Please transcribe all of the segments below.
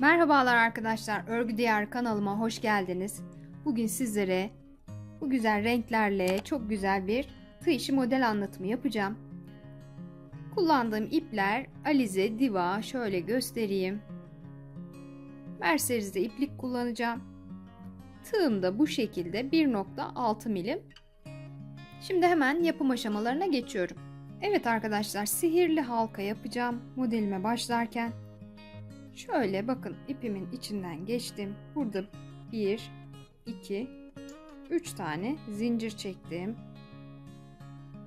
Merhabalar arkadaşlar, Örgü Diyar kanalıma hoş geldiniz. Bugün sizlere bu güzel renklerle çok güzel bir tığ işi model anlatımı yapacağım. Kullandığım ipler Alize Diva şöyle göstereyim. Mercedes'de iplik kullanacağım. Tığım da bu şekilde 1.6 milim. Şimdi hemen yapım aşamalarına geçiyorum. Evet arkadaşlar sihirli halka yapacağım modelime başlarken. Şöyle bakın ipimin içinden geçtim. Burada 1, 2, 3 tane zincir çektim.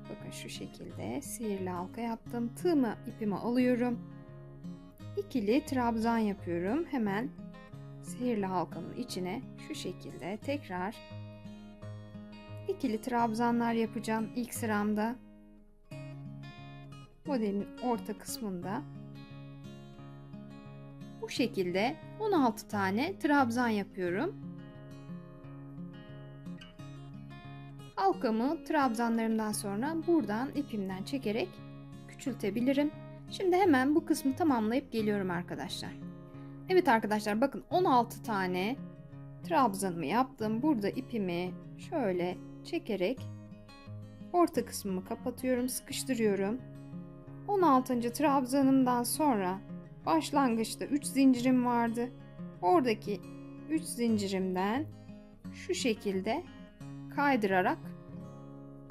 Bakın şu şekilde sihirli halka yaptım. Tığımı ipimi alıyorum. İkili trabzan yapıyorum. Hemen sihirli halkanın içine şu şekilde tekrar ikili trabzanlar yapacağım ilk sıramda. Modelin orta kısmında bu şekilde 16 tane trabzan yapıyorum. Halkamı trabzanlarımdan sonra buradan ipimden çekerek küçültebilirim. Şimdi hemen bu kısmı tamamlayıp geliyorum arkadaşlar. Evet arkadaşlar bakın 16 tane trabzanımı yaptım. Burada ipimi şöyle çekerek orta kısmımı kapatıyorum, sıkıştırıyorum. 16. trabzanımdan sonra başlangıçta 3 zincirim vardı. Oradaki 3 zincirimden şu şekilde kaydırarak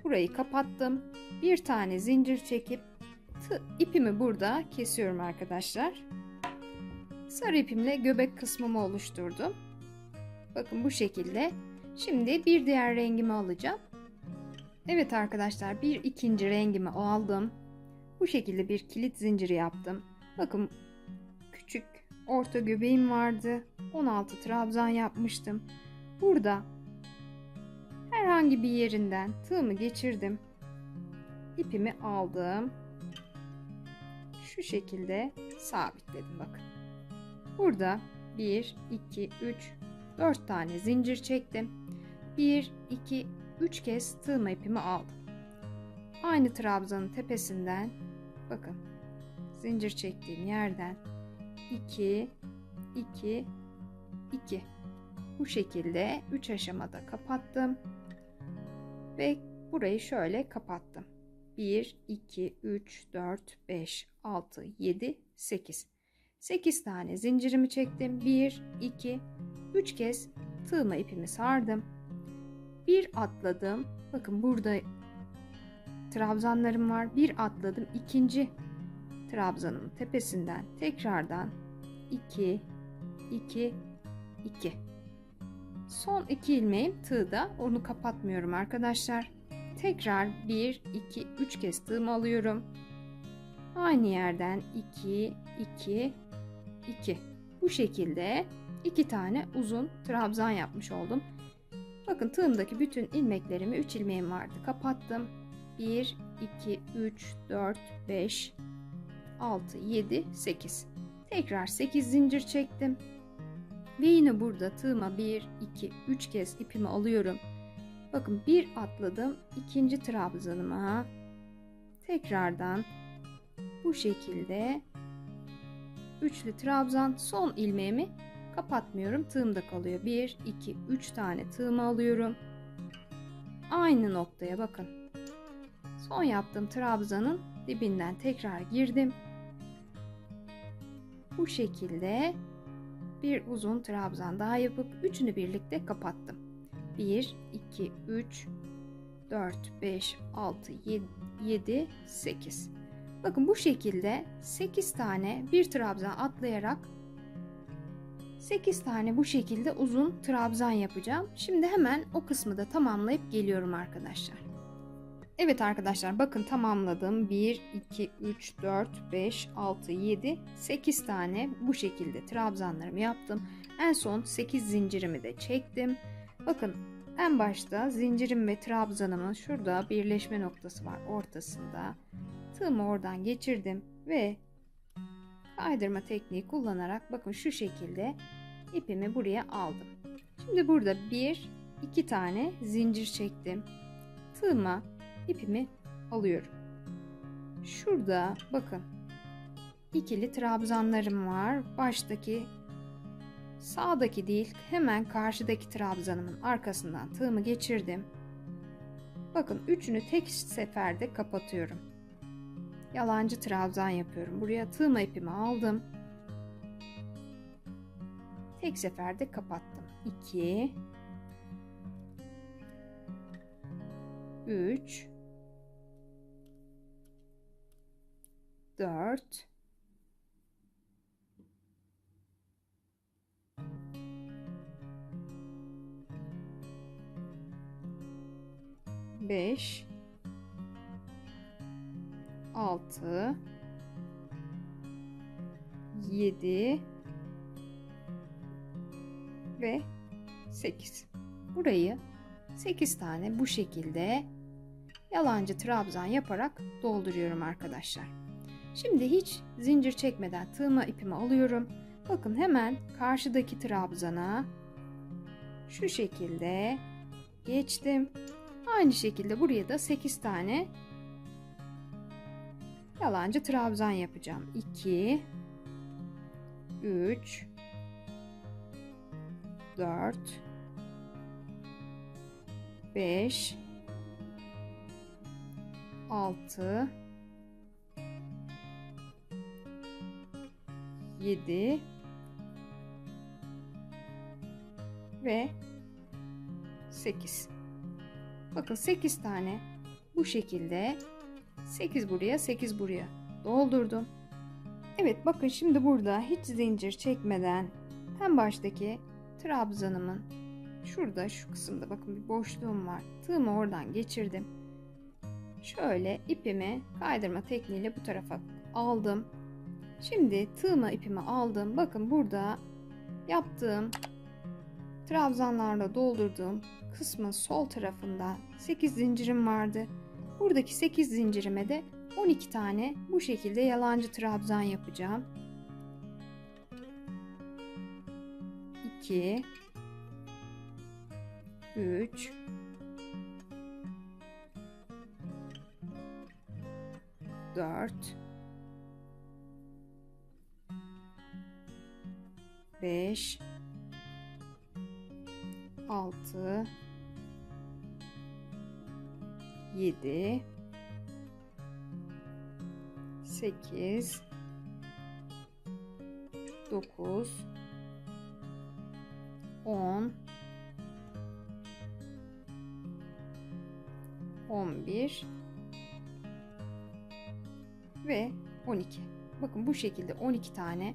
burayı kapattım. Bir tane zincir çekip ipimi burada kesiyorum arkadaşlar. Sarı ipimle göbek kısmımı oluşturdum. Bakın bu şekilde. Şimdi bir diğer rengimi alacağım. Evet arkadaşlar bir ikinci rengimi aldım. Bu şekilde bir kilit zinciri yaptım. Bakın orta göbeğim vardı. 16 trabzan yapmıştım. Burada herhangi bir yerinden tığımı geçirdim. İpimi aldım. Şu şekilde sabitledim bakın. Burada 1, 2, 3, 4 tane zincir çektim. 1, 2, 3 kez tığma ipimi aldım. Aynı trabzanın tepesinden bakın zincir çektiğim yerden 2 2 2 bu şekilde 3 aşamada kapattım. Ve burayı şöyle kapattım. 1 2 3 4 5 6 7 8 8 tane zincirimi çektim. 1 2 3 kez tığıma ipimi sardım. Bir atladım. Bakın burada trabzanlarım var. Bir atladım. İkinci trabzanın tepesinden tekrardan 2 2 2 son iki ilmeğim tığda. Onu kapatmıyorum arkadaşlar. Tekrar 1 2 3 kez tığımı alıyorum. Aynı yerden 2 2 2 bu şekilde iki tane uzun trabzan yapmış oldum. Bakın tığımdaki bütün ilmeklerimi 3 ilmeğim vardı. Kapattım. 1 2 3 4 5 6, 7, 8. Tekrar 8 zincir çektim. Ve yine burada tığıma 1, 2, 3 kez ipimi alıyorum. Bakın bir atladım ikinci trabzanıma. Tekrardan bu şekilde üçlü trabzan son ilmeğimi kapatmıyorum. Tığımda kalıyor. 1, 2, 3 tane tığımı alıyorum. Aynı noktaya bakın. Son yaptığım trabzanın dibinden tekrar girdim bu şekilde bir uzun trabzan daha yapıp üçünü birlikte kapattım. 1 2 3 4 5 6 7 8 Bakın bu şekilde 8 tane bir trabzan atlayarak 8 tane bu şekilde uzun trabzan yapacağım. Şimdi hemen o kısmı da tamamlayıp geliyorum arkadaşlar. Evet arkadaşlar bakın tamamladım. 1, 2, 3, 4, 5, 6, 7, 8 tane bu şekilde trabzanlarımı yaptım. En son 8 zincirimi de çektim. Bakın en başta zincirim ve trabzanımın şurada birleşme noktası var ortasında. Tığımı oradan geçirdim ve kaydırma tekniği kullanarak bakın şu şekilde ipimi buraya aldım. Şimdi burada bir, iki tane zincir çektim. Tığıma ipimi alıyorum. Şurada bakın ikili trabzanlarım var. Baştaki sağdaki değil hemen karşıdaki trabzanımın arkasından tığımı geçirdim. Bakın üçünü tek seferde kapatıyorum. Yalancı trabzan yapıyorum. Buraya tığma ipimi aldım. Tek seferde kapattım. 2 3 4 5 6 7 ve 8. Burayı 8 tane bu şekilde yalancı trabzan yaparak dolduruyorum arkadaşlar. Şimdi hiç zincir çekmeden tığıma ipimi alıyorum. Bakın hemen karşıdaki trabzana şu şekilde geçtim. Aynı şekilde buraya da 8 tane yalancı trabzan yapacağım. 2 3 4 5 6 7 ve 8 bakın 8 tane bu şekilde 8 buraya 8 buraya doldurdum Evet bakın şimdi burada hiç zincir çekmeden en baştaki trabzanımın şurada şu kısımda bakın bir boşluğum var. Tığımı oradan geçirdim. Şöyle ipimi kaydırma tekniğiyle bu tarafa aldım. Şimdi tığıma ipimi aldım. Bakın burada yaptığım trabzanlarla doldurduğum kısmın sol tarafında 8 zincirim vardı. Buradaki 8 zincirime de 12 tane bu şekilde yalancı trabzan yapacağım. 2 3 4 5 6 7 8 9 10 11 ve 12. Bakın bu şekilde 12 tane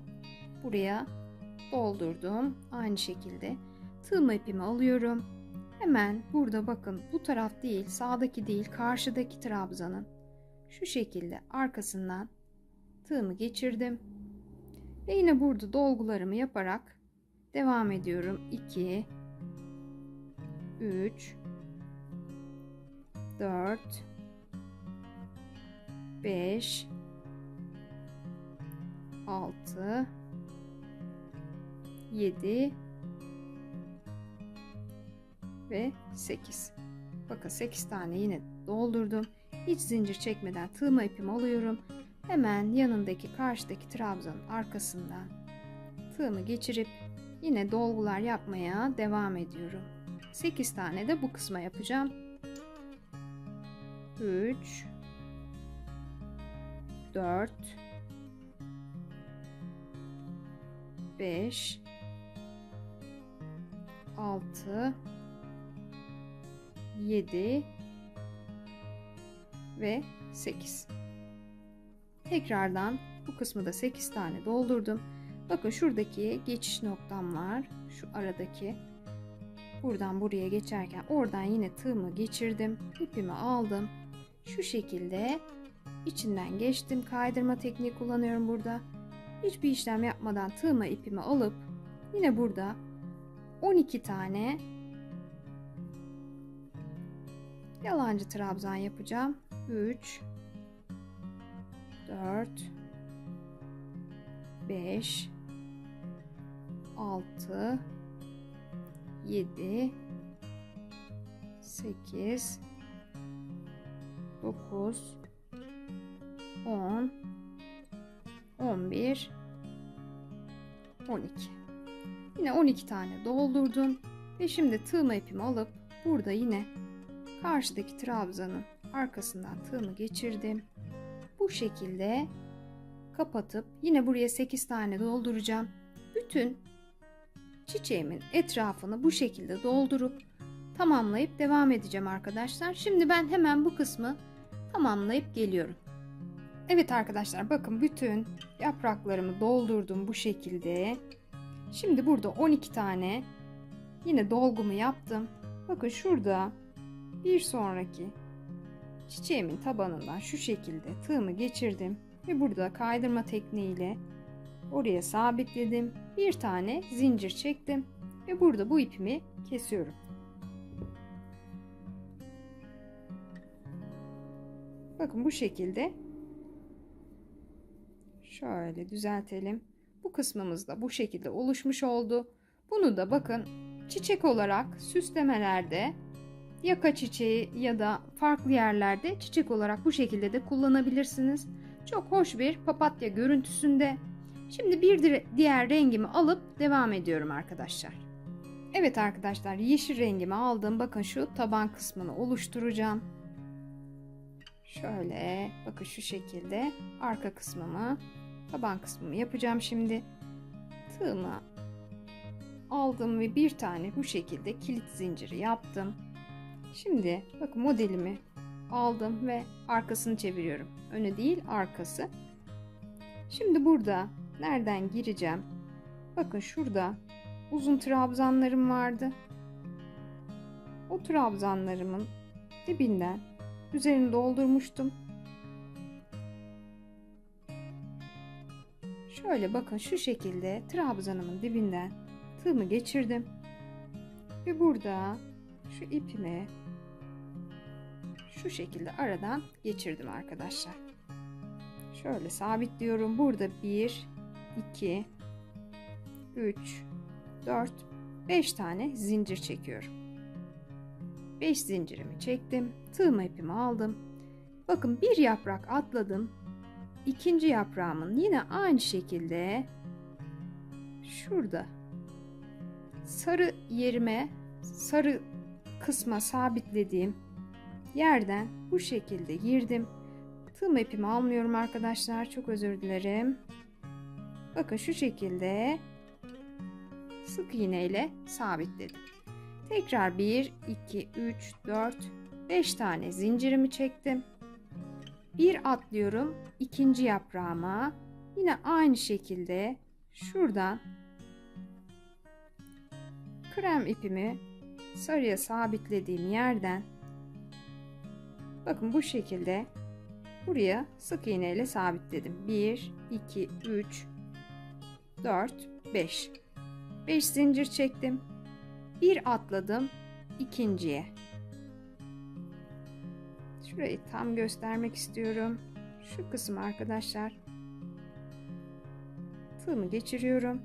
buraya doldurdum. Aynı şekilde tığma ipimi alıyorum. Hemen burada bakın bu taraf değil sağdaki değil karşıdaki trabzanın şu şekilde arkasından tığımı geçirdim. Ve yine burada dolgularımı yaparak devam ediyorum. 2 3 4 5 6 7 ve 8. Bakın 8 tane yine doldurdum. Hiç zincir çekmeden tığma ipimi alıyorum. Hemen yanındaki karşıdaki trabzanın arkasından tığımı geçirip yine dolgular yapmaya devam ediyorum. 8 tane de bu kısma yapacağım. 3 4 5 6 7 ve 8. Tekrardan bu kısmı da 8 tane doldurdum. Bakın şuradaki geçiş noktam var. Şu aradaki. Buradan buraya geçerken oradan yine tığımı geçirdim. İpimi aldım. Şu şekilde içinden geçtim. Kaydırma tekniği kullanıyorum burada. Hiçbir işlem yapmadan tığıma ipimi alıp yine burada 12 tane yalancı trabzan yapacağım. 3 4 5 6 7 8 9 10 11 12 Yine 12 tane doldurdum. Ve şimdi tığma ipimi alıp burada yine karşıdaki trabzanın arkasından tığımı geçirdim. Bu şekilde kapatıp yine buraya 8 tane dolduracağım. Bütün çiçeğimin etrafını bu şekilde doldurup tamamlayıp devam edeceğim arkadaşlar. Şimdi ben hemen bu kısmı tamamlayıp geliyorum. Evet arkadaşlar bakın bütün yapraklarımı doldurdum bu şekilde. Şimdi burada 12 tane yine dolgumu yaptım. Bakın şurada bir sonraki çiçeğimin tabanından şu şekilde tığımı geçirdim ve burada kaydırma tekniğiyle oraya sabitledim. Bir tane zincir çektim ve burada bu ipimi kesiyorum. Bakın bu şekilde şöyle düzeltelim. Bu kısmımız da bu şekilde oluşmuş oldu. Bunu da bakın çiçek olarak süslemelerde yaka çiçeği ya da farklı yerlerde çiçek olarak bu şekilde de kullanabilirsiniz. Çok hoş bir papatya görüntüsünde. Şimdi bir diğer rengimi alıp devam ediyorum arkadaşlar. Evet arkadaşlar yeşil rengimi aldım. Bakın şu taban kısmını oluşturacağım. Şöyle bakın şu şekilde arka kısmımı taban kısmımı yapacağım şimdi. Tığımı aldım ve bir tane bu şekilde kilit zinciri yaptım. Şimdi bakın modelimi aldım ve arkasını çeviriyorum. Önü değil arkası. Şimdi burada nereden gireceğim? Bakın şurada uzun trabzanlarım vardı. O trabzanlarımın dibinden üzerini doldurmuştum. Şöyle bakın şu şekilde trabzanımın dibinden tığımı geçirdim. Ve burada şu ipimi şu şekilde aradan geçirdim arkadaşlar. Şöyle sabitliyorum. Burada 1, 2, 3, 4, 5 tane zincir çekiyorum. 5 zincirimi çektim. Tığma ipimi aldım. Bakın bir yaprak atladım. İkinci yaprağımın yine aynı şekilde şurada sarı yerime sarı kısma sabitlediğim yerden bu şekilde girdim. Tığım ipimi almıyorum arkadaşlar. Çok özür dilerim. Bakın şu şekilde sık iğne ile sabitledim. Tekrar 1, 2, 3, 4, 5 tane zincirimi çektim. Bir atlıyorum ikinci yaprağıma. Yine aynı şekilde şuradan krem ipimi sarıya sabitlediğim yerden bakın bu şekilde buraya sık iğne ile sabitledim. 1 2 3 4 5 5 zincir çektim. Bir atladım ikinciye. Şurayı tam göstermek istiyorum. Şu kısım arkadaşlar. Tığımı geçiriyorum.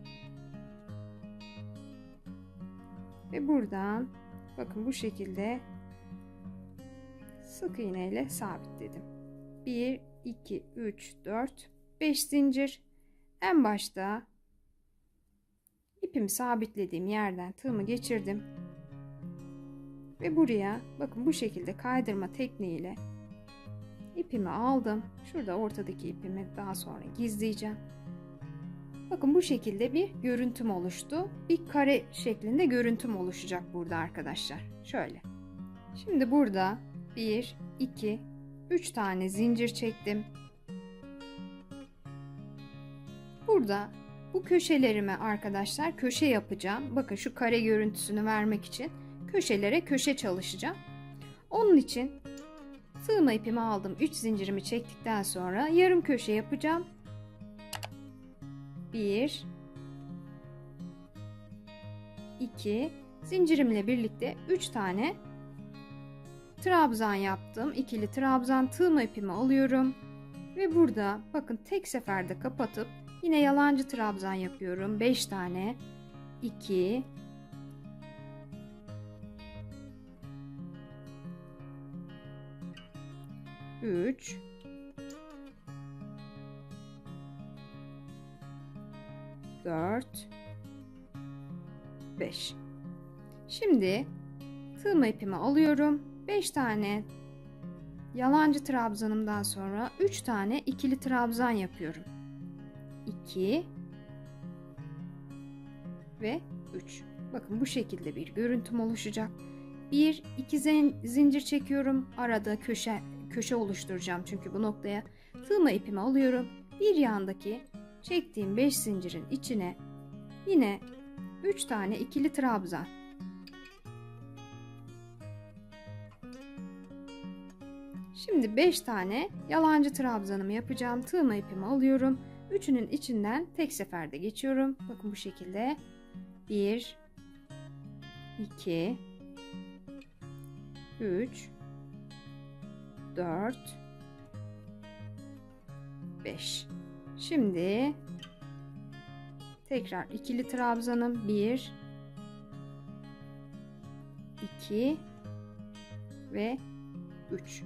Ve buradan bakın bu şekilde sık iğne ile sabitledim. 1 2 3 4 5 zincir en başta ipimi sabitlediğim yerden tığımı geçirdim. Ve buraya bakın bu şekilde kaydırma tekniğiyle ipimi aldım. Şurada ortadaki ipimi daha sonra gizleyeceğim. Bakın bu şekilde bir görüntüm oluştu. Bir kare şeklinde görüntüm oluşacak burada arkadaşlar. Şöyle. Şimdi burada 1, 2, 3 tane zincir çektim. Burada bu köşelerime arkadaşlar köşe yapacağım. Bakın şu kare görüntüsünü vermek için köşelere köşe çalışacağım. Onun için sığma ipimi aldım. 3 zincirimi çektikten sonra yarım köşe yapacağım. 1 2 zincirimle birlikte 3 tane trabzan yaptım. İkili trabzan tığma ipimi alıyorum. Ve burada bakın tek seferde kapatıp yine yalancı trabzan yapıyorum. 5 tane 2 3 4 5. Şimdi tığma ipimi alıyorum. 5 tane yalancı trabzanımdan sonra 3 tane ikili trabzan yapıyorum. 2 ve 3. Bakın bu şekilde bir görüntüm oluşacak. 1 2 zincir çekiyorum. Arada köşe köşe oluşturacağım çünkü bu noktaya tığma ipimi alıyorum. Bir yandaki çektiğim 5 zincirin içine yine 3 tane ikili trabzan. Şimdi 5 tane yalancı trabzanımı yapacağım. Tığma ipimi alıyorum. Üçünün içinden tek seferde geçiyorum. Bakın bu şekilde. 1 2 3 4 5 Şimdi tekrar ikili trabzanım. 1 2 ve 3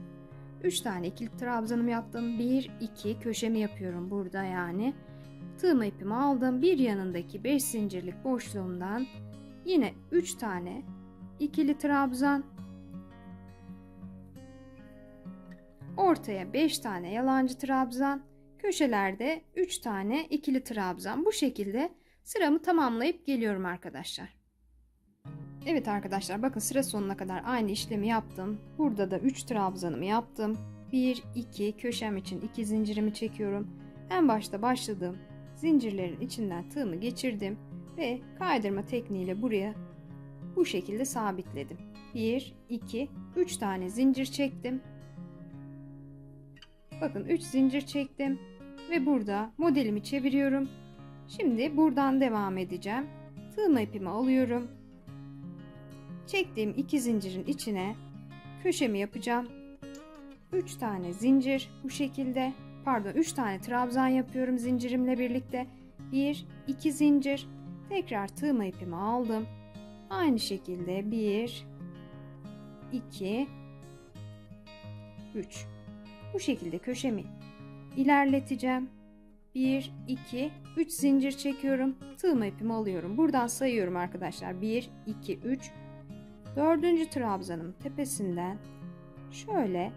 3 tane ikili trabzanım yaptım. 1 2 köşemi yapıyorum burada yani. Tığma ipimi aldım. Bir yanındaki 5 zincirlik boşluğumdan yine 3 tane ikili trabzan ortaya 5 tane yalancı trabzan köşelerde 3 tane ikili trabzan. Bu şekilde sıramı tamamlayıp geliyorum arkadaşlar. Evet arkadaşlar bakın sıra sonuna kadar aynı işlemi yaptım. Burada da 3 trabzanımı yaptım. 1 2 köşem için 2 zincirimi çekiyorum. En başta başladığım zincirlerin içinden tığımı geçirdim ve kaydırma tekniğiyle buraya bu şekilde sabitledim. 1 2 3 tane zincir çektim bakın 3 zincir çektim ve burada modelimi çeviriyorum. Şimdi buradan devam edeceğim. Tığma ipimi alıyorum. Çektiğim iki zincirin içine köşemi yapacağım. 3 tane zincir bu şekilde. Pardon 3 tane trabzan yapıyorum zincirimle birlikte. 1 2 zincir. Tekrar tığma ipimi aldım. Aynı şekilde 1 2 3 bu şekilde köşemi ilerleteceğim. 1 2 3 zincir çekiyorum. Tığma ipimi alıyorum. Buradan sayıyorum arkadaşlar. 1 2 3 dördüncü trabzanın tepesinden şöyle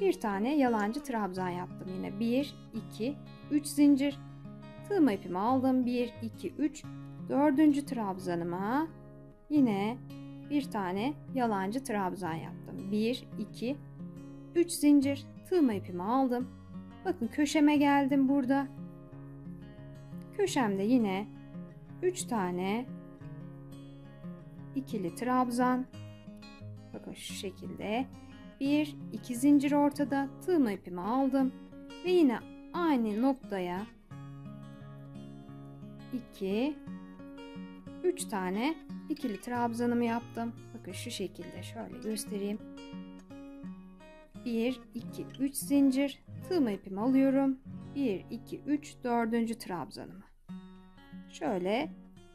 bir tane yalancı trabzan yaptım yine. 1 2 3 zincir. Tığma ipimi aldım. 1 2 3 dördüncü trabzanıma yine bir tane yalancı trabzan yaptım. 1 2 3 zincir tığma ipimi aldım. Bakın köşeme geldim burada. Köşemde yine 3 tane ikili trabzan. Bakın şu şekilde. Bir iki zincir ortada. Tığma ipimi aldım. Ve yine aynı noktaya 2 3 tane ikili trabzanımı yaptım. Bakın şu şekilde şöyle göstereyim 1 2 3 zincir tığma ipimi alıyorum 1 2 3 dördüncü trabzanımı şöyle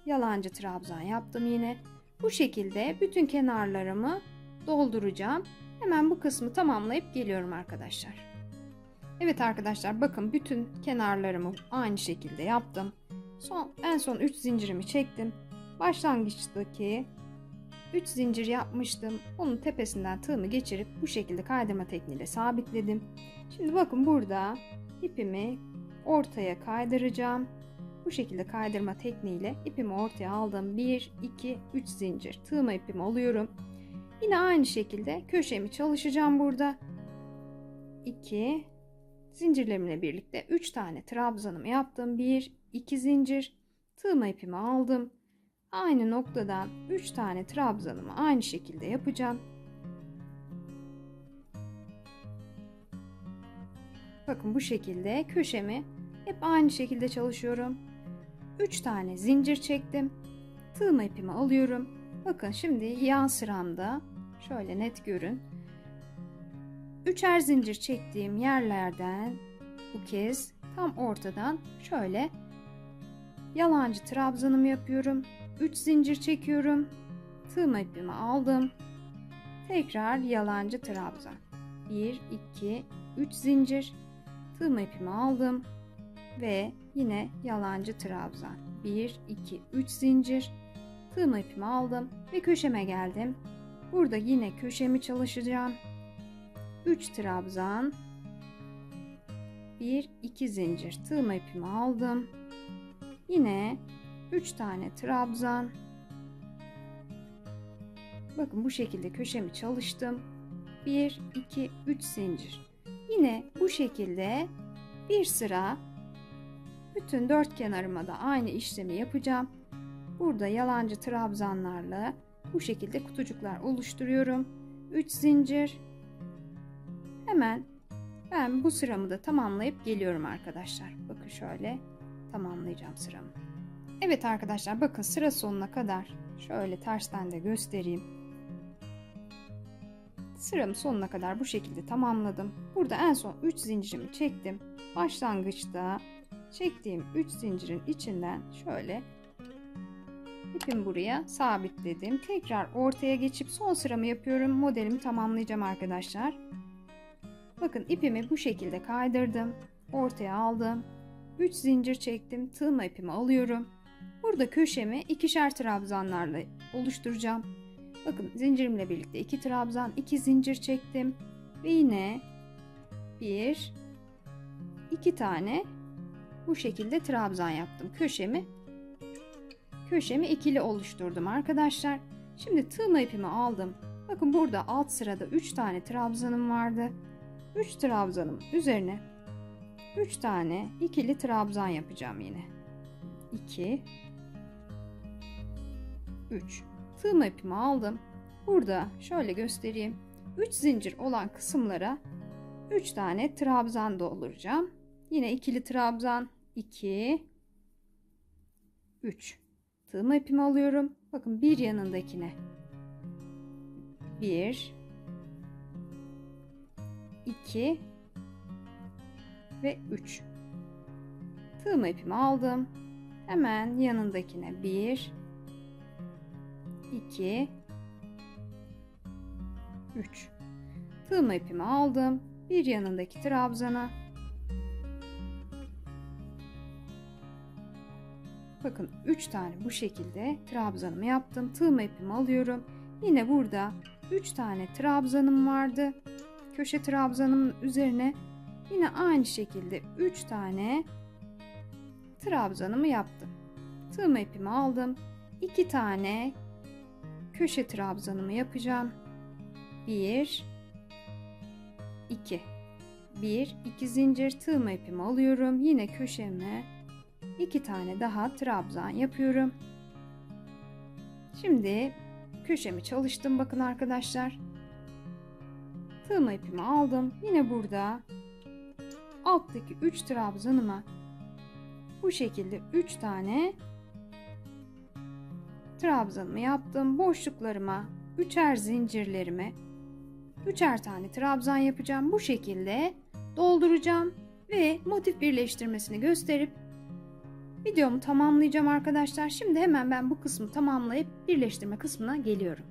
yalancı trabzan yaptım yine bu şekilde bütün kenarlarımı dolduracağım. Hemen bu kısmı tamamlayıp geliyorum arkadaşlar. Evet arkadaşlar bakın bütün kenarlarımı aynı şekilde yaptım. Son en son 3 zincirimi çektim. Başlangıçtaki 3 zincir yapmıştım. Onun tepesinden tığımı geçirip bu şekilde kaydırma tekniğiyle sabitledim. Şimdi bakın burada ipimi ortaya kaydıracağım. Bu şekilde kaydırma tekniğiyle ipimi ortaya aldım. 1, 2, 3 zincir. Tığma ipimi alıyorum. Yine aynı şekilde köşemi çalışacağım burada. 2 zincirlerimle birlikte 3 tane trabzanımı yaptım. 1, 2 zincir. Tığma ipimi aldım. Aynı noktadan 3 tane trabzanımı aynı şekilde yapacağım. Bakın bu şekilde köşemi hep aynı şekilde çalışıyorum. 3 tane zincir çektim. Tığma ipimi alıyorum. Bakın şimdi yan sıramda şöyle net görün. Üçer zincir çektiğim yerlerden bu kez tam ortadan şöyle yalancı trabzanımı yapıyorum. 3 zincir çekiyorum. Tığma ipimi aldım. Tekrar yalancı trabzan. 1 2 3 zincir. Tığma ipimi aldım. ve yine yalancı trabzan. 1 2 3 zincir. Tığma ipimi aldım ve köşeme geldim. Burada yine köşemi çalışacağım. 3 trabzan. 1 2 zincir. Tığma ipimi aldım. Yine 3 tane trabzan. Bakın bu şekilde köşemi çalıştım. 1 2 3 zincir. Yine bu şekilde bir sıra bütün dört kenarıma da aynı işlemi yapacağım. Burada yalancı trabzanlarla bu şekilde kutucuklar oluşturuyorum. 3 zincir. Hemen ben bu sıramı da tamamlayıp geliyorum arkadaşlar. Bakın şöyle tamamlayacağım sıramı. Evet arkadaşlar bakın sıra sonuna kadar şöyle tersten de göstereyim. Sıramı sonuna kadar bu şekilde tamamladım. Burada en son 3 zincirimi çektim. Başlangıçta çektiğim 3 zincirin içinden şöyle ipimi buraya sabitledim. Tekrar ortaya geçip son sıramı yapıyorum. Modelimi tamamlayacağım arkadaşlar. Bakın ipimi bu şekilde kaydırdım. Ortaya aldım. 3 zincir çektim. Tığma ipimi alıyorum. Burada köşemi ikişer trabzanlarla oluşturacağım. Bakın zincirimle birlikte 2 trabzan, 2 zincir çektim. Ve yine 1 2 tane bu şekilde trabzan yaptım. Köşemi köşemi ikili oluşturdum arkadaşlar. Şimdi tığma ipimi aldım. Bakın burada alt sırada 3 tane trabzanım vardı. 3 trabzanım üzerine 3 tane ikili trabzan yapacağım yine. 2 3 Tığma ipimi aldım. Burada şöyle göstereyim. 3 zincir olan kısımlara 3 tane trabzan dolduracağım. Yine ikili trabzan 2 3 Tığma ipimi alıyorum. Bakın bir yanındakine 1 2 ve 3 Tığma ipimi aldım. Hemen yanındakine 1 2 3 Tığma ipimi aldım. Bir yanındaki trabzana Bakın 3 tane bu şekilde trabzanımı yaptım. Tığma ipimi alıyorum. Yine burada 3 tane trabzanım vardı. Köşe trabzanımın üzerine yine aynı şekilde 3 tane trabzanımı yaptım. Tığma ipimi aldım. 2 tane köşe trabzanımı yapacağım. 1 2 1 2 zincir tığma ipimi alıyorum. Yine köşeme 2 tane daha trabzan yapıyorum. Şimdi köşemi çalıştım bakın arkadaşlar. Tığma ipimi aldım. Yine burada alttaki 3 trabzanıma bu şekilde 3 tane trabzanımı yaptım. Boşluklarıma, üçer zincirlerime üçer tane trabzan yapacağım. Bu şekilde dolduracağım ve motif birleştirmesini gösterip videomu tamamlayacağım arkadaşlar. Şimdi hemen ben bu kısmı tamamlayıp birleştirme kısmına geliyorum.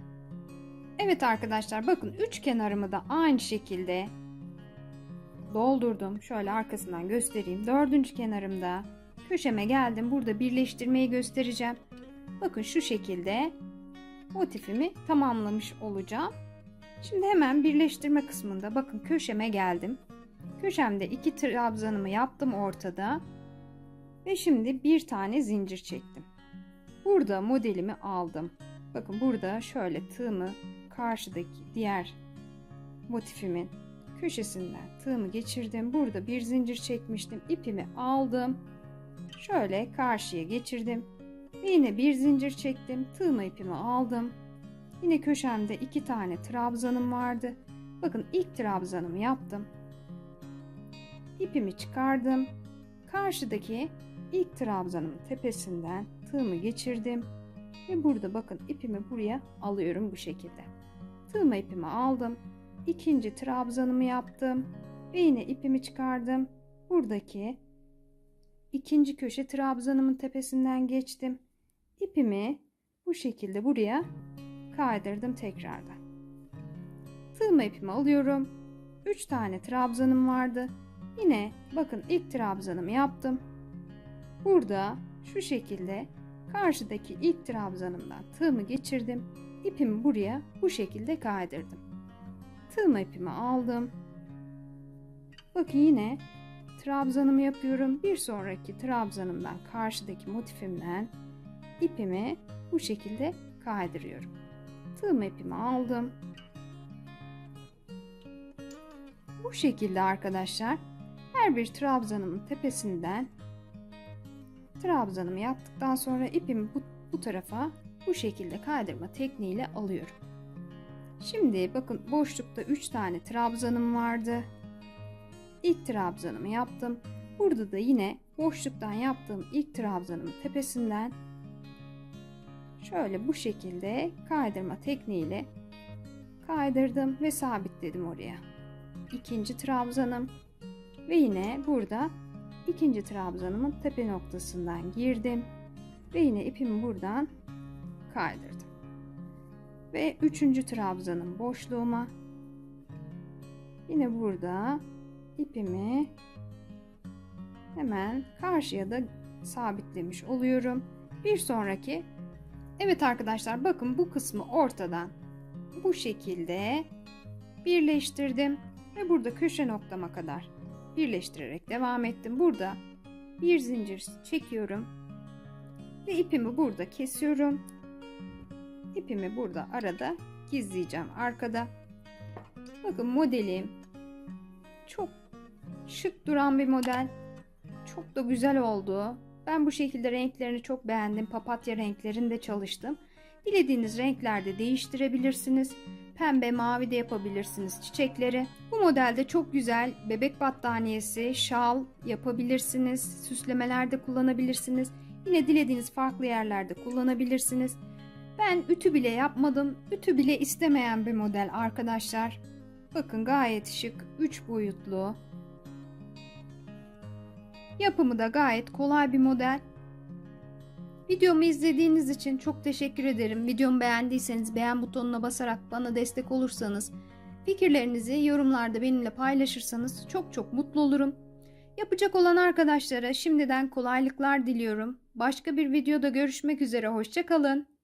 Evet arkadaşlar bakın üç kenarımı da aynı şekilde doldurdum. Şöyle arkasından göstereyim. Dördüncü kenarımda köşeme geldim. Burada birleştirmeyi göstereceğim. Bakın şu şekilde motifimi tamamlamış olacağım. Şimdi hemen birleştirme kısmında bakın köşeme geldim. Köşemde iki trabzanımı yaptım ortada. Ve şimdi bir tane zincir çektim. Burada modelimi aldım. Bakın burada şöyle tığımı karşıdaki diğer motifimin köşesinden tığımı geçirdim. Burada bir zincir çekmiştim. İpimi aldım. Şöyle karşıya geçirdim. Ve yine bir zincir çektim. Tığma ipimi aldım. Yine köşemde iki tane trabzanım vardı. Bakın ilk trabzanımı yaptım. İpimi çıkardım. Karşıdaki ilk trabzanımın tepesinden tığımı geçirdim. Ve burada bakın ipimi buraya alıyorum bu şekilde. Tığma ipimi aldım. İkinci trabzanımı yaptım. Ve yine ipimi çıkardım. Buradaki ikinci köşe trabzanımın tepesinden geçtim. İpimi bu şekilde buraya kaydırdım tekrardan. Tığma ipimi alıyorum. 3 tane trabzanım vardı. Yine bakın ilk trabzanımı yaptım. burada şu şekilde karşıdaki ilk trabzanımdan tığımı geçirdim. İpimi buraya bu şekilde kaydırdım. Tığma ipimi aldım. Bakın yine trabzanımı yapıyorum. Bir sonraki trabzanımdan karşıdaki motifimden ipimi bu şekilde kaydırıyorum. Tığım ipimi aldım. Bu şekilde arkadaşlar her bir trabzanımın tepesinden trabzanımı yaptıktan sonra ipimi bu, bu tarafa bu şekilde kaydırma tekniğiyle alıyorum. Şimdi bakın boşlukta 3 tane trabzanım vardı. İlk trabzanımı yaptım. Burada da yine boşluktan yaptığım ilk trabzanımın tepesinden şöyle bu şekilde kaydırma tekniğiyle kaydırdım ve sabitledim oraya. İkinci trabzanım ve yine burada ikinci trabzanımın tepe noktasından girdim ve yine ipimi buradan kaydırdım. Ve üçüncü trabzanın boşluğuma yine burada ipimi hemen karşıya da sabitlemiş oluyorum. Bir sonraki Evet arkadaşlar bakın bu kısmı ortadan bu şekilde birleştirdim ve burada köşe noktama kadar birleştirerek devam ettim. Burada bir zincir çekiyorum ve ipimi burada kesiyorum. İpimi burada arada gizleyeceğim arkada. Bakın modelim çok şık duran bir model. Çok da güzel oldu. Ben bu şekilde renklerini çok beğendim. Papatya renklerinde çalıştım. Dilediğiniz renklerde değiştirebilirsiniz. Pembe, mavi de yapabilirsiniz çiçekleri. Bu modelde çok güzel bebek battaniyesi, şal yapabilirsiniz. Süslemelerde kullanabilirsiniz. Yine dilediğiniz farklı yerlerde kullanabilirsiniz. Ben ütü bile yapmadım. Ütü bile istemeyen bir model arkadaşlar. Bakın gayet şık, 3 boyutlu. Yapımı da gayet kolay bir model. Videomu izlediğiniz için çok teşekkür ederim. Videomu beğendiyseniz beğen butonuna basarak bana destek olursanız, fikirlerinizi yorumlarda benimle paylaşırsanız çok çok mutlu olurum. Yapacak olan arkadaşlara şimdiden kolaylıklar diliyorum. Başka bir videoda görüşmek üzere, hoşçakalın.